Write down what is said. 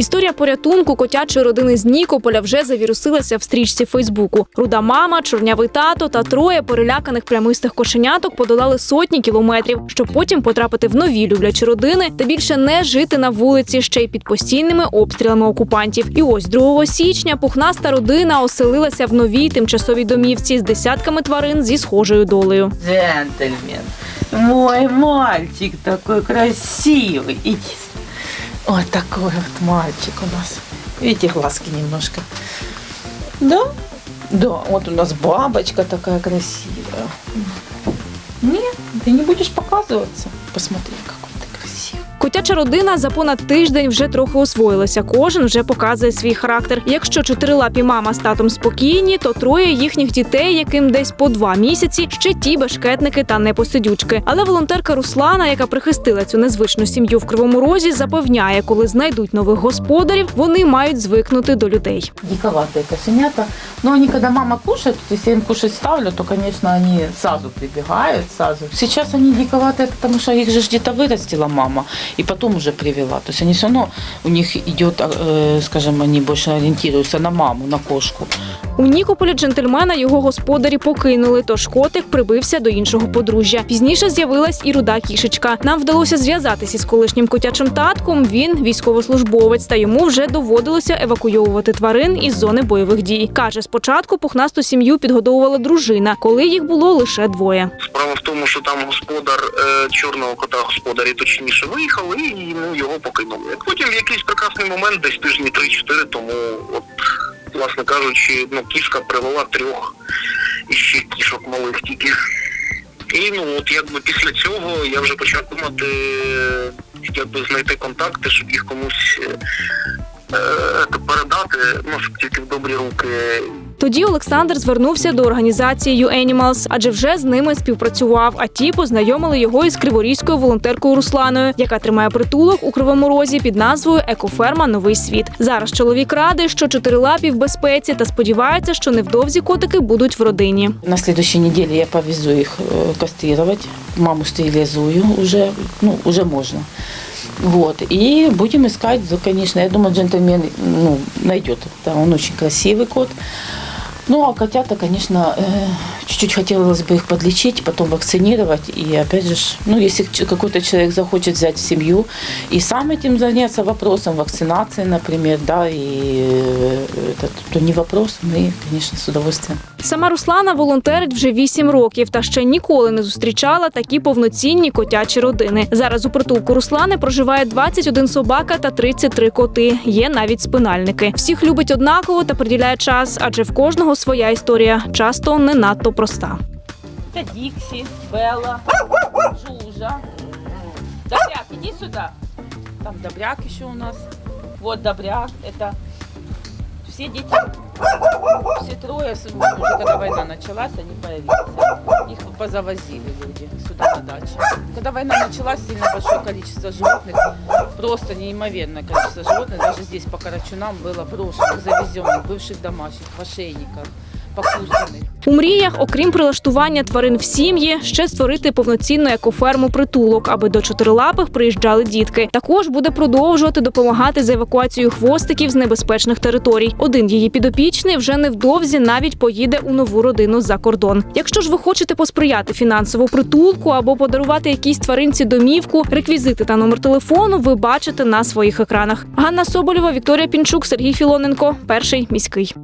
Історія порятунку котячої родини з Нікополя вже завірусилася в стрічці Фейсбуку. Руда мама, чорнявий тато та троє переляканих прямистих кошеняток подолали сотні кілометрів, щоб потім потрапити в нові люблячі родини та більше не жити на вулиці ще й під постійними обстрілами окупантів. І ось 2 січня пухнаста родина оселилася в новій тимчасовій домівці з десятками тварин зі схожою долею. Джентльмен. Мой мальчик такой красивый. Иди. Вот такой вот мальчик у нас. Видите, глазки немножко. Да? Да, вот у нас бабочка такая красивая. Нет, ты не будешь показываться. Посмотри, какой. Котяча родина за понад тиждень вже трохи освоїлася. Кожен вже показує свій характер. Якщо чотирилапі мама з татом спокійні, то троє їхніх дітей, яким десь по два місяці, ще ті бешкетники та непосидючки. Але волонтерка Руслана, яка прихистила цю незвичну сім'ю в Кривому Розі, запевняє, коли знайдуть нових господарів, вони мають звикнути до людей. Диковатые кошенята. Но они, когда мама кушает, если я им кушать ставлю, то, конечно, они сразу прибегают, сразу. Сейчас они диковатые, потому что их же где-то вырастила мама и потом уже привела. То есть они все равно, у них идет, э, скажем, они больше ориентируются на маму, на кошку. У Нікополі джентльмена його господарі покинули, тож котик прибився до іншого подружжя. Пізніше з'явилась і руда кішечка. Нам вдалося зв'язатися із колишнім котячим татком. Він військовослужбовець, та йому вже доводилося евакуйовувати тварин із зони бойових дій. каже, спочатку пухнасту сім'ю підгодовувала дружина, коли їх було лише двоє. Справа в тому, що там господар е, чорного кота, господарі точніше виїхали і ну, його покинули. Потім в якийсь прекрасний момент, десь тижні 3-4 тому, от, власне кажучи, ну, кішка привела трьох і ще кішок малих тільки. І ну от якби після цього я вже почав думати, е, якби знайти контакти, щоб їх комусь е, е, передати, ну, щоб тільки в добрі руки. Тоді Олександр звернувся до організації U-Animals, адже вже з ними співпрацював. А ті познайомили його із криворізькою волонтеркою Русланою, яка тримає притулок у кривому розі під назвою Екоферма Новий світ. Зараз чоловік радий, що чотирилапі в безпеці та сподівається, що невдовзі котики будуть в родині. На следующей неделе я повезу их э, кастрировать. Маму стерилизую уже, ну, уже можно. Вот. И будем искать, конечно, я думаю, джентльмен ну, найдет. Да, он очень красивый кот. Ну, а котята, конечно, э, чуть-чуть хотелось бы их подлечить, потом вакцинировать. И опять же, ж, ну, если ч- какой-то человек захочет взять в семью и сам этим заняться вопросом вакцинации, например, да, и э, этот, то не вопрос, мы, конечно, с удовольствием. Сама Руслана волонтерить вже 8 років та ще ніколи не зустрічала такі повноцінні котячі родини. Зараз у притулку Руслани проживає 21 собака та 33 коти. Є навіть спинальники. Всіх любить однаково та приділяє час, адже в кожного своя історія, часто не надто проста. Это Дикси, Белла, Жужа. Добряк, иди сюда. Там Добряк еще у нас. Вот Добряк. Это все дети, все трое, уже когда война началась, они появились. Их позавозили люди сюда на дачу. Когда война началась, сильно большое количество животных, просто неимоверное количество животных, даже здесь по Карачунам было брошенных, завезенных, бывших домашних, в ошейниках, покусанных. У мріях, окрім прилаштування тварин в сім'ї, ще створити повноцінну екоферму притулок, аби до чотирилапих приїжджали дітки. Також буде продовжувати допомагати з евакуацією хвостиків з небезпечних територій. Один її підопічний вже невдовзі навіть поїде у нову родину за кордон. Якщо ж ви хочете посприяти фінансово притулку або подарувати якійсь тваринці домівку, реквізити та номер телефону ви бачите на своїх екранах. Ганна Соболєва, Вікторія Пінчук, Сергій Філоненко, перший міський.